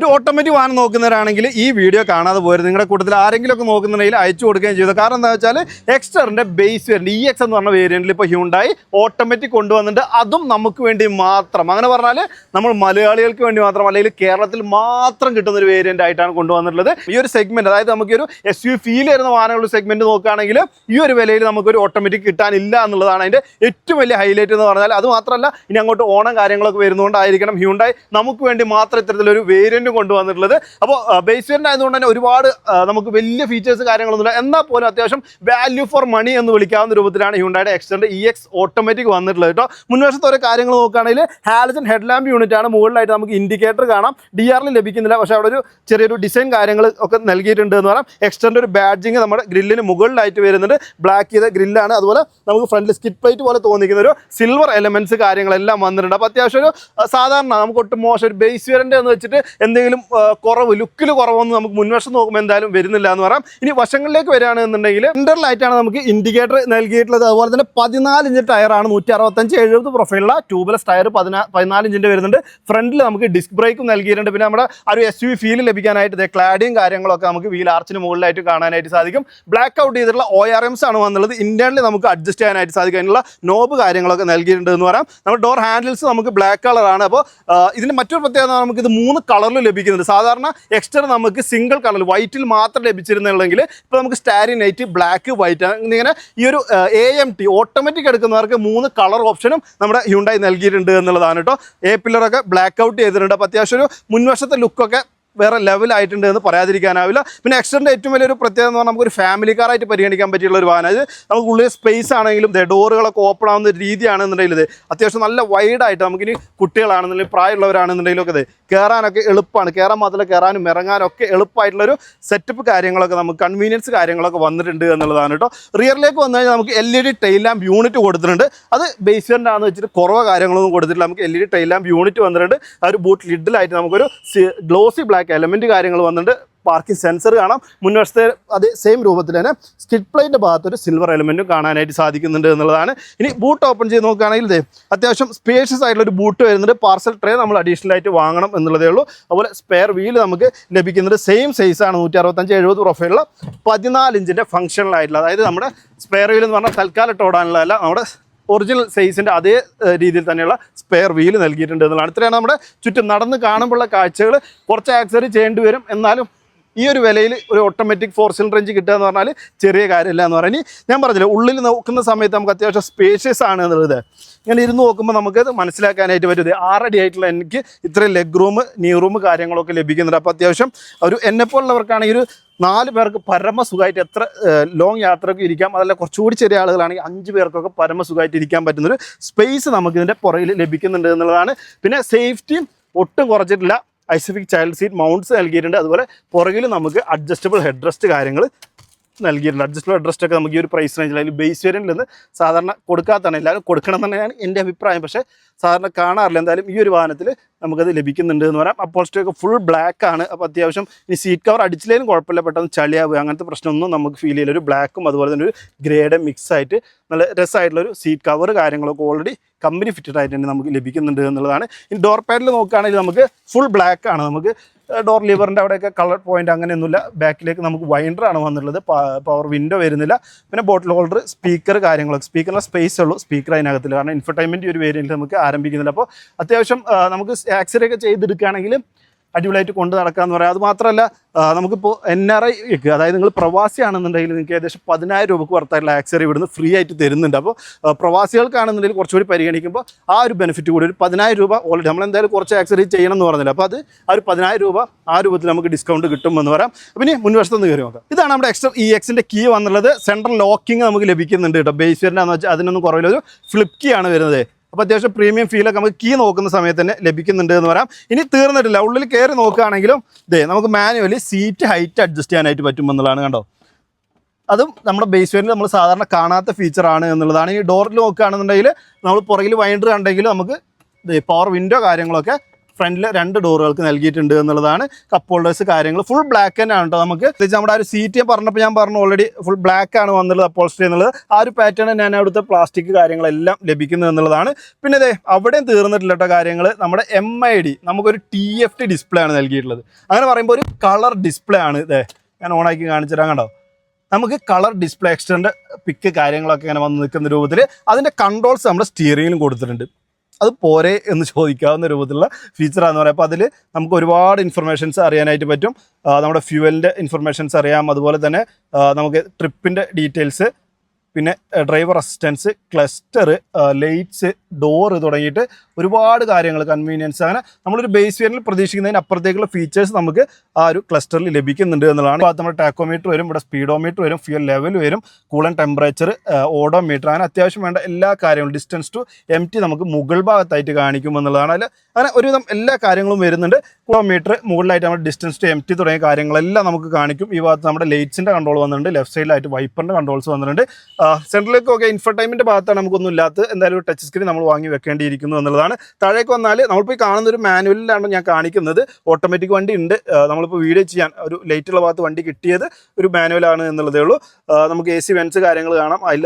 ഒരു ഓട്ടോമാറ്റിക് വാഹനം നോക്കുന്നവരാണെങ്കിൽ ഈ വീഡിയോ കാണാതെ പോയത് നിങ്ങളുടെ കൂട്ടത്തിൽ ആരെങ്കിലും ഒക്കെ നോക്കുന്നുണ്ടെങ്കിൽ അയച്ചു കൊടുക്കുകയും ചെയ്തു. കാരണം എന്താ വെച്ചാൽ എക്സ്റ്ററിന്റെ ബേസ് വേരിയന്റ് ഇ എക്സ് എന്ന് പറഞ്ഞ വേരിയന്റിൽ ഇപ്പോൾ ഹ്യൂണ്ടായി ഓട്ടോമാറ്റിക് കൊണ്ടുവന്നിട്ട് അതും നമുക്ക് വേണ്ടി മാത്രം. അങ്ങനെ പറഞ്ഞാൽ നമ്മൾ മലയാളികൾക്ക് വേണ്ടി മാത്രം അല്ലെങ്കിൽ കേരളത്തിൽ മാത്രം കിട്ടുന്ന ഒരു വേരിയന്റ് ആയിട്ടാണ് കൊണ്ടുവന്നിട്ടുള്ളത്. ഈ ഒരു സെഗ്മെന്റ് അതായത് നമുക്ക് ഒരു എസ് യു ഫീൽ വരുന്ന വാഹനങ്ങളുടെ സെഗ്മെന്റ് നോക്കുകയാണെങ്കിൽ ഈ ഒരു വിലയിൽ നമുക്കൊരു ഓട്ടോമാറ്റിക് കിട്ടാനില്ല എന്നുള്ളതാണ് അതിന്റെ ഏറ്റവും വലിയ ഹൈലൈറ്റ് എന്ന് പറഞ്ഞാൽ. അത് മാത്രമല്ല ഇനി അങ്ങോട്ട് ഓണം കാര്യങ്ങളൊക്കെ വരുന്നതുകൊണ്ടായിരിക്കണം ഹ്യൂണ്ടായി നമുക്ക് വേണ്ടി മാത്രം ഇത്തരത്തിലൊരു വേരിയന്റ് കൊണ്ടുവന്നിട്ടുള്ളത്. അപ്പോൾ ബേസ് വേരിയന്റ് ആയതുകൊണ്ട് തന്നെ ഒരുപാട് നമുക്ക് വലിയ ഫീച്ചേഴ്സ് കാര്യങ്ങളൊന്നുമില്ല എന്നാൽ പോലും അത്യാവശ്യം വാല്യൂ ഫോർ മണി എന്ന് വിളിക്കാവുന്ന രൂപത്തിലാണ് ഹ്യൂണ്ടായുടെ എക്സ്റ്റൻഡ് ഇ എക്സ് ഓട്ടോമാറ്റിക് വന്നിട്ടുള്ളത് കേട്ടോ. മുൻവശത്തെ ഓരോ കാര്യങ്ങൾ നോക്കുകയാണെങ്കിൽ ഹാലജൻ ഹെഡ്ലാമ്പ് യൂണിറ്റ് ആണ്. മുകളിലായിട്ട് നമുക്ക് ഇൻഡിക്കേറ്റർ കാണാം. ഡി ആറിൽ ലഭിക്കുന്നില്ല. പക്ഷേ അവിടെ ഒരു ചെറിയൊരു ഡിസൈൻ കാര്യങ്ങൾ ഒക്കെ നൽകിയിട്ടുണ്ട് എന്ന് പറയാം. എക്സ്റ്റൻഡ് ഒരു ബാഡ്ജിങ് നമ്മുടെ ഗ്രില്ലിന് മുകളിലായിട്ട് വരുന്നുണ്ട്. ബ്ലാക്ക് ചെയ്ത ഗ്രില്ലാണ് അതുപോലെ നമുക്ക് ഫ്രണ്ടിൽ സ്കിറ്റ് പ്ലേറ്റ് പോലെ തോന്നിക്കുന്ന ഒരു സിൽവർ എലമെന്റ്സ് കാര്യങ്ങളെല്ലാം വന്നിട്ടുണ്ട്. അപ്പോൾ അത്യാവശ്യം ഒരു സാധാരണ നമുക്ക് ഒട്ടും മോശം ഒരു ബേസ് വേരന്റെ എന്ന് വെച്ചിട്ട് എന്തെങ്കിലും ആ, കുറവ് ലുക്കിൽ കുറവൊന്നും നമുക്ക് മുൻവശം നോക്കുമ്പോൾ എന്തായാലും വരുന്നില്ല എന്ന് പറയാം. ഇനി വശങ്ങളിലേക്ക് വരികയാണെന്നുണ്ടെങ്കിൽ ആണ് നമുക്ക് ഇൻഡിക്കേറ്റർ നൽകിയിട്ടുള്ളത്. അതുപോലെ തന്നെ പതിനാല് ഇഞ്ച് ടയറാണ് നൂറ്റി അറുപത്തഞ്ച് എഴുപത് പ്രൊഫൈലുള്ള ട്യൂബ്ലെസ് ടയർ പതിനാ പതിനാല് ഇഞ്ചിന്റെ വരുന്നുണ്ട്. ഫ്രണ്ടിൽ നമുക്ക് ഡിസ്ക് ബ്രേക്കും നൽകിയിട്ടുണ്ട്. പിന്നെ നമ്മുടെ ആ ഒരു എസ് യു ഫീൽ ലഭിക്കാനായിട്ട് ക്ലാഡിയും കാര്യങ്ങളൊക്കെ നമുക്ക് വീൽ ആർച്ചിന് മുകളിലായിട്ട് കാണാനായിട്ട് സാധിക്കും. ബ്ലാക്ക് ഔട്ട് ചെയ്തിട്ടുള്ള ഒ ആർ എംസ് ആണ് വന്നുള്ളത്. ഇന്റേണലി നമുക്ക് അഡ്ജസ്റ്റ് ചെയ്യാനായിട്ട് സാധിക്കും. അതിനുള്ള നോബ് കാര്യങ്ങളൊക്കെ നൽകിയിട്ടുണ്ട് എന്ന് പറയാം. നമ്മുടെ ഡോർ ഹാൻഡിൽസ് നമുക്ക് ബ്ലാക്ക് കളറാണ് അപ്പോൾ ഇതിന് മറ്റൊരു പ്രത്യേകത നമുക്ക് ഇത് മൂന്ന് കളറിൽ ലഭിക്കുന്നുണ്ട്. സാധാരണ എക്സ്റ്റർ നമുക്ക് സിംഗിൾ കളർ വൈറ്റിൽ മാത്രം ലഭിച്ചിരുന്നുള്ളെങ്കിൽ ഇപ്പോൾ നമുക്ക് സ്റ്റാരി നൈറ്റ് ബ്ലാക്ക് വൈറ്റ് ഇങ്ങനെ ഈ ഒരു എ എം ടി ഓട്ടോമാറ്റിക് എടുക്കുന്നവർക്ക് മൂന്ന് കളർ ഓപ്ഷനും നമ്മുടെ ഹ്യൂണ്ടായി നൽകിയിട്ടുണ്ട് എന്നുള്ളതാണ് കേട്ടോ. എ പില്ലറൊക്കെ ബ്ലാക്ക് ഔട്ട് ചെയ്തിട്ടുണ്ട്. അപ്പോൾ അത്യാവശ്യം ഒരു മുൻവശത്തെ ലുക്കൊക്കെ വേറെ ലെവലായിട്ടുണ്ട് എന്ന് പറയാതിരിക്കാനാവില്ല. പിന്നെ എക്സ്റ്ററിന്റെ ഏറ്റവും വലിയൊരു പ്രത്യേകത എന്ന് പറഞ്ഞാൽ നമുക്കൊരു ഫാമിലി കാറായിട്ട് പരിഗണിക്കാൻ പറ്റിയുള്ള ഒരു വാഹനം. അത് നമുക്ക് ഉള്ളിൽ സ്പേസ് ആണെങ്കിലും ഡോറുകളൊക്കെ ഓപ്പൺ ആവുന്ന രീതിയാണെന്നുണ്ടെങ്കിൽ ഇത് അത്യാവശ്യം നല്ല വൈഡായിട്ട് നമുക്കിനി കുട്ടികളാണെന്നുണ്ടെങ്കിൽ പ്രായമുള്ളവരാണെന്നുണ്ടെങ്കിലും ഒക്കെ ഇത് കയറാനൊക്കെ എളുപ്പമാണ് കയറാൻ മാത്രമല്ല കയറാനും ഇറങ്ങാനും ഒക്കെ എളുപ്പമായിട്ടുള്ളൊരു സെറ്റപ്പ് കാര്യങ്ങളൊക്കെ നമുക്ക് കൺവീനിയൻസ് കാര്യങ്ങളൊക്കെ വന്നിട്ടുണ്ട് എന്നുള്ളതാണ് കേട്ടോ. റിയറിലേക്ക് വന്നു കഴിഞ്ഞാൽ നമുക്ക് L E D tail lamp unit കൊടുത്തിട്ടുണ്ട്. അത് ബേസ്മെന്റ് ആണെന്ന് വെച്ചിട്ട് കുറവ് കാര്യങ്ങളൊന്നും കൊടുത്തിട്ടില്ല. നമുക്ക് L E D tail lamp unit വന്നിട്ടുണ്ട്. ആ ഒരു ബൂട്ട് ലിഡിലായിട്ട് നമുക്കൊരു ഗ്ലോസി ബ്ലാക്ക് എലമെന്റ് കാര്യങ്ങൾ വന്നിട്ടുണ്ട്. പാർക്കിംഗ് സെൻസർ കാണാം. മുൻവശത്തെ അതേ സെയിം രൂപത്തിൽ തന്നെ സ്കിഡ് പ്ലേറ്റിന്റെ ഭാഗത്ത് ഒരു സിൽവർ എലമെന്റും കാണാനായിട്ട് സാധിക്കുന്നുണ്ട് എന്നുള്ളതാണ്. ഇനി ബൂട്ട് ഓപ്പൺ ചെയ്ത് നോക്കുകയാണെങ്കിൽ ഇതേ അത്യാവശ്യം സ്പേഷ്യസ് ആയിട്ടുള്ള ഒരു ബൂട്ട് വരുന്നുണ്ട്. പാർസൽ ട്രേ നമ്മൾ അഡീഷണൽ ആയിട്ട് വാങ്ങണം എന്നുള്ളതേ ഉള്ളൂ. അതുപോലെ സ്പെയർ വീൽ നമുക്ക് ലഭിക്കുന്നത് സെയിം സൈസാണ് നൂറ്റി അറുപത്തഞ്ച് എഴുപത് പ്രൊഫൈലുള്ള പതിനാല് ഇഞ്ചിന്റെ ഫംഗ്ഷനിലായിട്ടുള്ള അതായത് നമ്മുടെ സ്പെയർ വീൽ എന്ന് പറഞ്ഞാൽ തൽക്കാലം ഓടാനുള്ളതല്ല നമ്മുടെ ഒറിജിനൽ സൈസിന്റെ അതേ രീതിയിൽ തന്നെയുള്ള സ്പെയർ വീൽ നൽകിയിട്ടുണ്ട് എന്നുള്ളതാണ്. ഇത്രയാണ് നമ്മുടെ ചുറ്റും നടന്ന് കാണുമ്പോഴുള്ള കാഴ്ചകൾ കുറച്ച് ആക്സറി ചെയ്യേണ്ടി വരും. എന്നാലും ഈ ഒരു വിലയിൽ ഒരു ഓട്ടോമാറ്റിക് ഫോർ സിലിണ്ടർ എഞ്ചിൻ കിട്ടുക എന്ന് പറഞ്ഞാൽ ചെറിയ കാര്യമില്ല എന്ന് പറഞ്ഞാൽ ഞാൻ പറഞ്ഞില്ല ഉള്ളിൽ നോക്കുന്ന സമയത്ത് നമുക്ക് അത്യാവശ്യം സ്പേഷ്യസ് ആണ് എന്നുള്ളത്. ഇങ്ങനെ ഇരുന്ന് നോക്കുമ്പോൾ നമുക്ക് അത് മനസ്സിലാക്കാനായിട്ട് പറ്റും. ആറടി ആയിട്ടുള്ള എനിക്ക് ഇത്രയും ലെഗ് റൂം നീ റൂം കാര്യങ്ങളൊക്കെ ലഭിക്കുന്നുണ്ട്. അപ്പോൾ അത്യാവശ്യം ഒരു എന്നെപ്പോലുള്ളവർക്കാണെങ്കിൽ ഒരു നാല് പേർക്ക് പരമസുഖമായിട്ട് എത്ര ലോങ് യാത്രയ്ക്ക് ഇരിക്കാം. അതല്ല കുറച്ചുകൂടി ചെറിയ ആളുകളാണെങ്കിൽ അഞ്ച് പേർക്കൊക്കെ പരമസുഖമായിട്ട് ഇരിക്കാൻ പറ്റുന്നൊരു സ്പേസ് നമുക്കിതിന്റെ പുറകിൽ ലഭിക്കുന്നുണ്ട് എന്നുള്ളതാണ്. പിന്നെ സേഫ്റ്റിയും ഒട്ടും കുറച്ചിട്ടില്ല. ഐസഫിക് ചൈൽഡ് സീറ്റ് മൗണ്ട്സ് നൽകിയിട്ടുണ്ട്. അതുപോലെ പുറകിൽ നമുക്ക് അഡ്ജസ്റ്റബിൾ ഹെഡ് റെസ്റ്റ് കാര്യങ്ങൾ നൽകിയിട്ടുണ്ട്. അഡ്ജസ്റ്റബിൾ അഡ്രസ്റ്റ് ഒക്കെ നമുക്ക് ഈ ഒരു പ്രൈസ് റേഞ്ചിൽ അതിൽ ബേസ് വേരിയന്റിൽ നിന്ന് സാധാരണ കൊടുക്കാത്തതാണ്. എല്ലാവരും കൊടുക്കണം തന്നെയാണ് എന്റെ അഭിപ്രായം. പക്ഷേ സാധാരണ കാണാറില്ല. എന്തായാലും ഈ ഒരു വാഹനത്തിൽ നമുക്കത് ലഭിക്കുന്നുണ്ട് എന്ന് പറയാം. അപ്പോൾ സ്റ്റോക്ക് ഫുൾ ബ്ലാക്ക് ആണ്. അപ്പോൾ അത്യാവശ്യം ഇനി സീറ്റ് കവർ അടിച്ചില്ലെങ്കിലും കുഴപ്പമില്ല. പെട്ടെന്ന് ചളിയാവുക. അങ്ങനത്തെ പ്രശ്നമൊന്നും നമുക്ക് ഫീൽ ചെയ്യില്ല. ഒരു ബ്ലാക്കും അതുപോലെ തന്നെ ഒരു ഗ്രേഡ് മിക്സ് ആയിട്ട് നല്ല രസമായിട്ടുള്ളൊരു സീറ്റ് കവർ കാര്യങ്ങളൊക്കെ ഓൾറെഡി കമ്പനി ഫിറ്റഡ് ആയിട്ട് തന്നെ നമുക്ക് ലഭിക്കുന്നുണ്ട് എന്നുള്ളതാണ്. ഇനി ഡോർ പാഡിൽ നോക്കുകയാണെങ്കിൽ നമുക്ക് ഫുൾ ബ്ലാക്ക് ആണ്. നമുക്ക് ഡോർ ലിവറിന്റെ അവിടെയൊക്കെ കളർ പോയിന്റ് അങ്ങനെയൊന്നുമില്ല. ബാക്കിലേക്ക് നമുക്ക് വൈൻഡർ ആണ് വന്നിട്ടുള്ളത്. പവർ വിൻഡോ വരുന്നില്ല. പിന്നെ ബോട്ടിൽ ഹോൾഡർ സ്പീക്കർ കാര്യങ്ങളൊക്കെ. സ്പീക്കറിന്റെ സ്പേസ് ഉള്ളൂ. സ്പീക്കർ അതിനകത്തില്ല. കാരണം ഇൻഫർടൈൻമെന്റ് ഒരു വേരിയന്റ് നമുക്ക് ആരംഭിക്കുന്നില്ല. അപ്പോൾ അത്യാവശ്യം നമുക്ക് ആക്സിഡന്റ് ഒക്കെ ചെയ്തെടുക്കുകയാണെങ്കിൽ അടിപൊളിയായിട്ട് കൊണ്ട് എന്ന് പറയാം. അത് മാത്രമല്ല നമുക്കിപ്പോൾ എൻ ആർ ഐ അതായത് നിങ്ങൾ പ്രവാസിയാണെന്നുണ്ടെങ്കിൽ നിങ്ങൾക്ക് ഏകദേശം പതിനായിരം രൂപക്ക് വർത്തായിട്ടുള്ള ആക്സറി ഇവിടുന്ന് ഫ്രീ ആയിട്ട് തരുന്നുണ്ട്. അപ്പോൾ പ്രവാസികൾക്കാണെന്നുണ്ടെങ്കിൽ കുറച്ചുകൂടി പരിഗണിക്കുമ്പോൾ ആ ഒരു ബെനിഫിറ്റ് കൂടി ഒരു പതിനായിരം രൂപ ഓൾറെഡി നമ്മൾ എന്തായാലും കുറച്ച് ആക്സറി ചെയ്യണം എന്ന് പറഞ്ഞില്ല. അപ്പോൾ അത് ആ ഒരു പതിനായിരം രൂപ ആ രൂപത്തിൽ നമുക്ക് ഡിസ്കൗണ്ട് കിട്ടുമെന്ന് പറയാം. അപ്പോൾ ഇനി മുൻവശത്തുനിന്ന് കയറി നോക്കാം. ഇതാണ് നമ്മുടെ എക്സ്ട്രാ ഇ എക്സിന്റെ കീ വന്നുള്ളത് സെൻട്രൽ ലോക്കിംഗ് നമുക്ക് ലഭിക്കുന്നുണ്ട് കേട്ടോ. ബേസ് വരുന്നതെന്ന് വെച്ചാൽ അതിനൊന്നും കുറവില്ല. ഒരു ഫ്ലിപ്പ് കീ ആണ് വരുന്നത്. അപ്പോൾ അത്യാവശ്യം പ്രീമിയം ഫീലൊക്കെ നമുക്ക് കീ നോക്കുന്ന സമയത്ത് തന്നെ ലഭിക്കുന്നുണ്ട് എന്ന് പറയാം. ഇനി തീർന്നിട്ടില്ല. ഉള്ളിൽ കയറി നോക്കുകയാണെങ്കിലും ഇതേ നമുക്ക് മാനുവലി സീറ്റ് ഹൈറ്റ് അഡ്ജസ്റ്റ് ചെയ്യാനായിട്ട് പറ്റുമെന്നുള്ളതാണ് കണ്ടോ? അതും നമ്മുടെ ബേസ് വേരിൽ നമ്മൾ സാധാരണ കാണാത്ത ഫീച്ചറാണ് എന്നുള്ളതാണ്. ഈ ഡോറിൽ നോക്കുകയാണെന്നുണ്ടെങ്കിൽ നമ്മൾ പുറകിൽ വൈൻഡർ കണ്ടെങ്കിലും നമുക്ക് പവർ വിൻഡോ കാര്യങ്ങളൊക്കെ ഫ്രണ്ടിൽ രണ്ട് ഡോറുകൾക്ക് നൽകിയിട്ടുണ്ട് എന്നുള്ളതാണ് കപ്പ് ഹോൾഡേഴ്സ് കാര്യങ്ങൾ. ഫുൾ ബ്ലാക്ക് തന്നെയാണ് കേട്ടോ നമുക്ക്. നമ്മുടെ ആ ഒരു സീറ്റ് പറഞ്ഞപ്പോൾ ഞാൻ പറഞ്ഞു ഓൾറെഡി ഫുൾ ബ്ലാക്ക് ആണ് വന്നുള്ളത് അപ്പോൾസ്റ്ററി എന്നുള്ളത്. ആ ഒരു പാറ്റേൺ ഞാൻ അവിടുത്തെ പ്ലാസ്റ്റിക് കാര്യങ്ങളെല്ലാം ലഭിക്കുന്നത് എന്നുള്ളതാണ്. പിന്നെ ഇതേ അവിടെയും തീർന്നിട്ടില്ല കേട്ടോ കാര്യങ്ങൾ. നമ്മുടെ എം ഐ ഡി നമുക്കൊരു ടി എഫ് ടി ഡിസ്പ്ലേ ആണ് നൽകിയിട്ടുള്ളത്. അങ്ങനെ പറയുമ്പോൾ ഒരു കളർ ഡിസ്പ്ലേ ആണ് ഇതേ ഞാൻ ഓണാക്കി കാണിച്ചു തരാം കണ്ടോ? നമുക്ക് കളർ ഡിസ്പ്ലേ എക്സ്റ്റൻഡ് പിക്ക് കാര്യങ്ങളൊക്കെ ഇങ്ങനെ വന്ന് നിൽക്കുന്ന രൂപത്തിൽ അതിന്റെ കൺട്രോൾസ് നമ്മുടെ സ്റ്റിയറിങ്ങിലും കൊടുത്തിട്ടുണ്ട്. അത് പോരെ എന്ന് ചോദിക്കാവുന്ന രൂപത്തിലുള്ള ഫീച്ചറാന്ന് പറയാം. അപ്പോൾ അതിൽ നമുക്ക് ഒരുപാട് ഇൻഫർമേഷൻസ് അറിയാനായിട്ട് പറ്റും. നമ്മുടെ ഫ്യൂവലിന്റെ ഇൻഫർമേഷൻസ് അറിയാം. അതുപോലെ തന്നെ നമുക്ക് ട്രിപ്പിന്റെ ഡീറ്റെയിൽസ് പിന്നെ driver assistance cluster lights door തുടങ്ങിയിട്ട് ഒരുപാട് കാര്യങ്ങൾ കൺവീനിയൻസ് അങ്ങനെ നമ്മളൊരു ബേസ് വേരിയൽ പ്രതീക്ഷിക്കുന്നതിന് അപ്പുറത്തേക്കുള്ള ഫീച്ചേഴ്സ് നമുക്ക് ആ ഒരു ക്ലസ്റ്ററിൽ ലഭിക്കുന്നുണ്ട് എന്നുള്ളതാണ്. അപ്പോൾ നമ്മുടെ ടാക്കോമീറ്റർ വരും ഇവിടെ സ്പീഡോമീറ്റർ വരും ഫ്യൂൽ ലെവൽ വരും കൂളൻ ടെമ്പറേച്ചർ ഓഡോമീറ്റർ അങ്ങനെ അത്യാവശ്യം വേണ്ട എല്ലാ കാര്യങ്ങളും ഡിസ്റ്റൻസ് ടു എം ടി നമുക്ക് മുകൾ ഭാഗത്തായിട്ട് കാണിക്കും എന്നുള്ളതാണ്. അതിൽ അങ്ങനെ ഒരുവിധം എല്ലാ കാര്യങ്ങളും വരുന്നുണ്ട്. കിലോമീറ്റർ മുകളിലായിട്ട് നമ്മുടെ ഡിസ്റ്റൻസ് ടു എം ടി തുടങ്ങിയ കാര്യങ്ങളെല്ലാം നമുക്ക് കാണിക്കും. ഈ ഭാഗത്ത് നമ്മുടെ ലൈറ്റ്സിന്റെ കൺട്രോൾ വന്നിട്ടുണ്ട്. ലെഫ്റ്റ് സൈഡിലായിട്ട് വൈപ്പറിന്റെ കൺട്രോൾസ് വന്നിട്ടുണ്ട്. സെൻട്രലിലേക്കൊക്കെ ഇൻഫർടൈൻമെന്റ് ഭാഗത്താണ് നമുക്കൊന്നും ഇല്ലാത്ത എന്തായാലും ഒരു ടച്ച് സ്ക്രീൻ നമ്മൾ വാങ്ങി വെക്കേണ്ടിയിരിക്കുന്നു എന്നുള്ളതാണ്. താഴേക്ക് വന്നാൽ നമ്മളിപ്പോൾ ഈ കാണുന്ന ഒരു മാനുവലിലാണ് ഞാൻ കാണിക്കുന്നത്. ഓട്ടോമാറ്റിക് വണ്ടി ഉണ്ട്. നമ്മളിപ്പോൾ വീഡിയോ ചെയ്യാൻ ഒരു ലൈറ്റുള്ള ഭാഗത്ത് വണ്ടി കിട്ടിയത് ഒരു മാനുവലാണ് എന്നുള്ളതേ ഉള്ളൂ. നമുക്ക് എ സി വെൻസ് കാര്യങ്ങൾ കാണാം. അതിൽ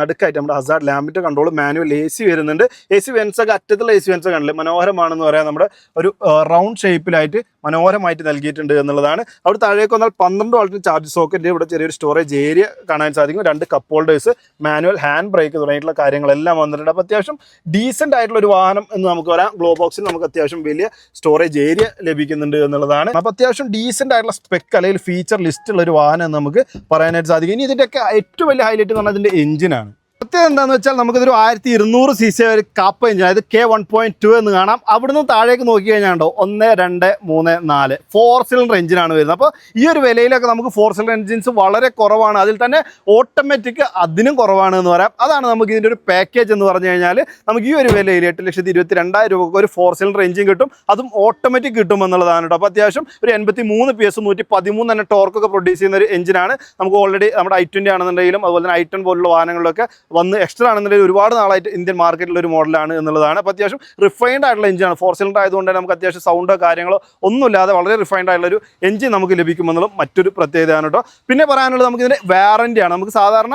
നടുക്കായിട്ട് നമ്മുടെ ഹസാർഡ് ലാമ്പിന്റെ കൺട്രോൾ മാനുവൽ എ സി വരുന്നുണ്ട്. എ സി വെൻസൊക്കെ അറ്റത്തുള്ള എ സി വെൻസ് കാണില്ല മനോഹരമാണെന്ന് പറയാം. നമ്മുടെ ഒരു റൗണ്ട് ഷേപ്പിലായിട്ട് മനോഹരമായിട്ട് നൽകിയിട്ടുണ്ട് എന്നുള്ളതാണ്. അവിടെ താഴേക്ക് വന്നാൽ പന്ത്രണ്ട് വാൾട്ടിന് ചാർജ് സോക്കറ്റ് ഇവിടെ ചെറിയൊരു സ്റ്റോറേജ് ഏരിയ കാണാൻ സാധിക്കും. രണ്ട് cup holders manual hand brake തുടങ്ങിയിട്ടുള്ള കാര്യങ്ങളെല്ലാം വന്നിട്ടുണ്ട്. അപ്പോൾ അത്യാവശ്യം ഡീസന്റ് ആയിട്ടുള്ള ഒരു വാഹനം എന്ന് നമുക്ക് പറയാം. ഗ്ലോ ബോക്സിൽ നമുക്ക് അത്യാവശ്യം വലിയ സ്റ്റോറേജ് ഏരിയ ലഭിക്കുന്നുണ്ട് എന്നുള്ളതാണ്. അപ്പോൾ അത്യാവശ്യം ഡീസന്റ് ആയിട്ടുള്ള സ്പെക്ക് അല്ലെങ്കിൽ ഫീച്ചർ ലിസ്റ്റ് ഉള്ള ഒരു വാഹനം നമുക്ക് പറയാനായിട്ട് സാധിക്കും. ഇനി ഇതിന്റെയൊക്കെ ഏറ്റവും വലിയ ഹൈലൈറ്റ് എന്ന് പറഞ്ഞാൽ ഇതിന്റെ എഞ്ചിനാണ് പ്രത്യേകത എന്താണെന്ന് വെച്ചാൽ നമുക്കിതൊരു ആയിരത്തി ഇരുന്നൂറ് സി സി ഒരു കാപ്പ് എഞ്ചിൻ അതായത് കെ വൺ പോയിന്റ് ടു എന്ന് കാണാം. അവിടുന്ന് താഴേക്ക് നോക്കി കഴിഞ്ഞാൽ ഉണ്ടോ ഒന്ന് രണ്ട് മൂന്ന് നാല്. ഫോർ സിലിണ്ടർ എഞ്ചിനാണ് വരുന്നത്. അപ്പോൾ ഈ ഒരു വിലയിലൊക്കെ നമുക്ക് ഫോർ സിലിണ്ടർ എഞ്ചിൻസ് വളരെ കുറവാണ്. അതിൽ തന്നെ ഓട്ടോമാറ്റിക് അതിനും കുറവാണ് എന്ന് പറയാം. അതാണ് നമുക്ക് ഇതിന്റെ ഒരു പാക്കേജ് എന്ന് പറഞ്ഞു കഴിഞ്ഞാൽ നമുക്ക് ഈ ഒരു വിലയിൽ എട്ട് ലക്ഷത്തി ഇരുപത്തി രണ്ടായിരം രൂപക്ക് ഒരു ഫോർ സിലിണ്ടർ എഞ്ചിൻ കിട്ടും. അതും ഓട്ടോമാറ്റിക് കിട്ടും എന്നുള്ളതാണ് കേട്ടോ. അപ്പോൾ അത്യാവശ്യം ഒരു എൺപത്തി മൂന്ന് പി എസ് നൂറ്റി പതിമൂന്ന് തന്നെ ടോർക്കൊക്കെ പ്രൊഡ്യൂസ് ചെയ്യുന്ന ഒരു എഞ്ചിനാണ് നമുക്ക് ഓൾറെഡി നമ്മുടെ ഐ ട്വന്റി ആണെന്നുണ്ടെങ്കിലും അതുപോലെ തന്നെ ഐ ടെൻ പോലുള്ള വാഹനങ്ങളിലൊക്കെ വന്ന് എക്സ്ട്രാ ആണെന്നുണ്ടെങ്കിൽ ഒരുപാട് നാളായിട്ട് ഇന്ത്യൻ മാർക്കറ്റിൽ ഒരു മോഡലാണ് എന്നുള്ളതാണ്. അപ്പോൾ അത്യാവശ്യം റിഫൈൻഡ് ആയിട്ടുള്ള എഞ്ചിനാണ് ഫോർ സിലിണ്ടർ ആയതുകൊണ്ട് തന്നെ നമുക്ക് അത്യാവശ്യം സൗണ്ടോ കാര്യങ്ങളോ ഒന്നുമില്ലാതെ വളരെ റിഫൈൻഡ് ആയിട്ടുള്ള ഒരു എഞ്ചിൻ നമുക്ക് ലഭിക്കുമെന്നുള്ള മറ്റൊരു പ്രത്യേകതയാണ് കേട്ടോ. പിന്നെ പറയാനുള്ളത് നമുക്കിതിന്റെ വാറന്റിയാണ് നമുക്ക് സാധാരണ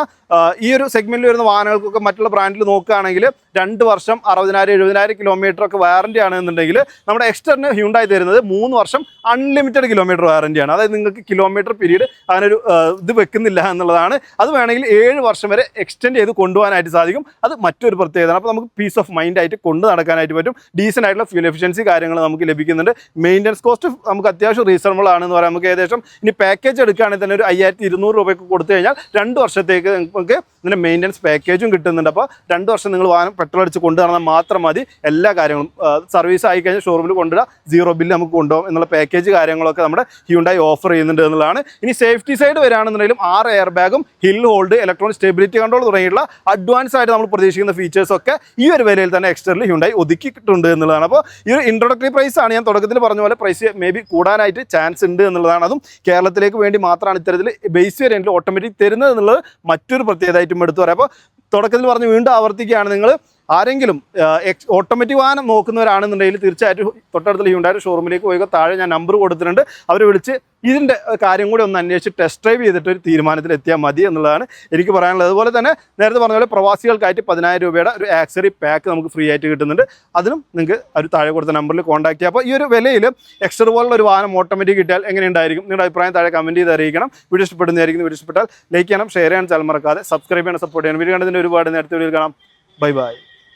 ഈ ഒരു സെഗ്മെന്റിൽ വരുന്ന വാഹനങ്ങൾക്കൊക്കെ മറ്റുള്ള ബ്രാൻഡിൽ നോക്കുകയാണെങ്കിൽ രണ്ട് വർഷം അറുപതിനായിരം എഴുപതിനായിരം കിലോമീറ്റർ ഒക്കെ വാറന്റി ആണെന്നുണ്ടെങ്കിൽ നമ്മുടെ എക്സ്റ്റർന് ഹ്യൂണ്ടായി തരുന്നത് മൂന്ന് വർഷം അൺലിമിറ്റഡ് കിലോമീറ്റർ വാറന്റി ആണ്. അതായത് നിങ്ങൾക്ക് കിലോമീറ്റർ പീരീഡ് അങ്ങനെ ഒരു ഇത് വെക്കുന്നില്ല എന്നുള്ളതാണ്. അത് വേണമെങ്കിൽ ഏഴ് വർഷം വരെ എക്സ്റ്റെൻഡ് ചെയ്ത് കൊണ്ടുപോകാനായിട്ട് സാധിക്കും. അത് മറ്റൊരു പ്രത്യേകതയാണ് അപ്പോൾ നമുക്ക് പീസ് ഓഫ് മൈൻഡ് ആയിട്ട് കൊണ്ട് നടക്കാനായിട്ട് പറ്റും. ഡീസന്റ് ആയിട്ടുള്ള ഫ്യൂൽ എഫിഷ്യൻസി കാര്യങ്ങൾ നമുക്ക് ലഭിക്കുന്നുണ്ട്. മെയിന്റനൻസ് കോസ്റ്റ് നമുക്ക് അത്യാവശ്യം റീസണബിൾ ആണെന്ന് പറയാം. നമുക്ക് ഏകദേശം ഇനി പാക്കേജ് എടുക്കുകയാണെങ്കിൽ തന്നെ ഒരു അയ്യായിരത്തി ഇരുന്നൂറ് രൂപയ്ക്ക് കൊടുത്തു കഴിഞ്ഞാൽ രണ്ട് വർഷത്തേക്ക് നമുക്ക് ഇതിന്റെ മെയിന്റനൻസ് പാക്കേജും കിട്ടുന്നുണ്ട്. അപ്പോൾ രണ്ട് വർഷം നിങ്ങൾ വാഹനം പെട്രോൾ അടിച്ച് കൊണ്ടു നടന്നാൽ മാത്രം മതി. എല്ലാ കാര്യങ്ങളും സർവീസ് ആയി കഴിഞ്ഞാൽ ഷോറൂമിൽ കൊണ്ടുവരിക സീറോ ബില്ല് നമുക്ക് കൊണ്ടുപോകാം എന്നുള്ള പാക്കേജ് കാര്യങ്ങളൊക്കെ നമ്മുടെ ഹ്യൂണ്ടായി ഓഫർ ചെയ്യുന്നുണ്ട് എന്നുള്ളതാണ്. ഇനി സേഫ്റ്റി സൈഡ് വരാണെന്നുണ്ടെങ്കിലും ആറ് എയർ ബാഗും hill hold electronic stability control തുടങ്ങിയിട്ടുള്ള അഡ്വാൻസ് ആയിട്ട് നമ്മൾ പ്രതീക്ഷിക്കുന്ന ഫീച്ചേഴ്സ് ഒക്കെ ഈ ഒരു വിലയിൽ തന്നെ എക്സ്റ്ററിൽ ഹ്യൂണ്ടായി ഒതുക്കിയിട്ടുണ്ട് എന്നുള്ളതാണ്. അപ്പോൾ ഈ ഒരു ഇൻട്രൊഡക്ടറി പ്രൈസ് ആണ് ഞാൻ തുടക്കത്തിൽ പറഞ്ഞ പോലെ പ്രൈസ് മേ ബി കൂടാനായിട്ട് ചാൻസ് ഉണ്ട് എന്നുള്ളതാണ്. അതും കേരളത്തിലേക്ക് വേണ്ടി മാത്രമാണ് ഇത്തരത്തിൽ ബേസ് വേരിയന്റിൽ ഓട്ടോമാറ്റിക് തരുന്നത് എന്നുള്ളത് മറ്റൊരു പ്രത്യേകതയായിട്ടും എടുത്തു പറയാം. അപ്പോൾ തുടക്കത്തിൽ പറഞ്ഞ് വീണ്ടും ആവർത്തിക്കുകയാണ് നിങ്ങൾ. ആരെങ്കിലും ഓട്ടോമാറ്റിക് വാഹനം നോക്കുന്നവരാണെന്നുണ്ടെങ്കിൽ തീർച്ചയായിട്ടും തൊട്ടടുത്തുള്ള ഹ്യൂണ്ടായുടെ ഷോറൂമിലേക്ക് പോയി താഴെ ഞാൻ നമ്പർ കൊടുത്തിട്ടുണ്ട്. അവർ വിളിച്ച് ഇതിന്റെ കാര്യം കൂടി ഒന്ന് അന്വേഷിച്ച് ടെസ്റ്റ് ഡ്രൈവ് ചെയ്തിട്ട് ഒരു തീരുമാനത്തിൽ എത്തിയാൽ മതി എന്നുള്ളതാണ് എനിക്ക് പറയാനുള്ളത്. അതുപോലെ തന്നെ നേരത്തെ പറഞ്ഞ പോലെ പ്രവാസികൾക്കായിട്ട് പതിനായിരം രൂപയുടെ ഒരു ആക്സറി പാക്ക് നമുക്ക് ഫ്രീ ആയിട്ട് കിട്ടുന്നുണ്ട്. അതിനും നിങ്ങൾക്ക് ഒരു താഴെ കൊടുത്ത നമ്പറിൽ കോൺടാക്ട് ചെയ്യാം. അപ്പോൾ ഈ ഒരു വിലയിൽ എക്സ്റ്റർ പോലുള്ള ഒരു വാഹനം ഓട്ടോമാറ്റിക് കിട്ടിയാൽ എങ്ങനെ ഉണ്ടായിരിക്കും? നിങ്ങളുടെ അഭിപ്രായം താഴെ കമന്റ് ചെയ്ത് അറിയിക്കണം. വീഡിയോ ഇഷ്ടപ്പെടുന്നതായിരിക്കും. വീഡിയോ ഇഷ്ടപ്പെട്ടാൽ ലൈക്ക് ചെയ്യണം ഷെയർ ചെയ്യണം ചാൽ മറക്കാതെ സബ്സ്ക്രൈബ് ചെയ്യണം സപ്പോർട്ട് ചെയ്യണം. വീഡിയോ കണ്ടതിന് ഒരുപാട് നേരത്തെ വീഡിയോ കാണാം. Bye bye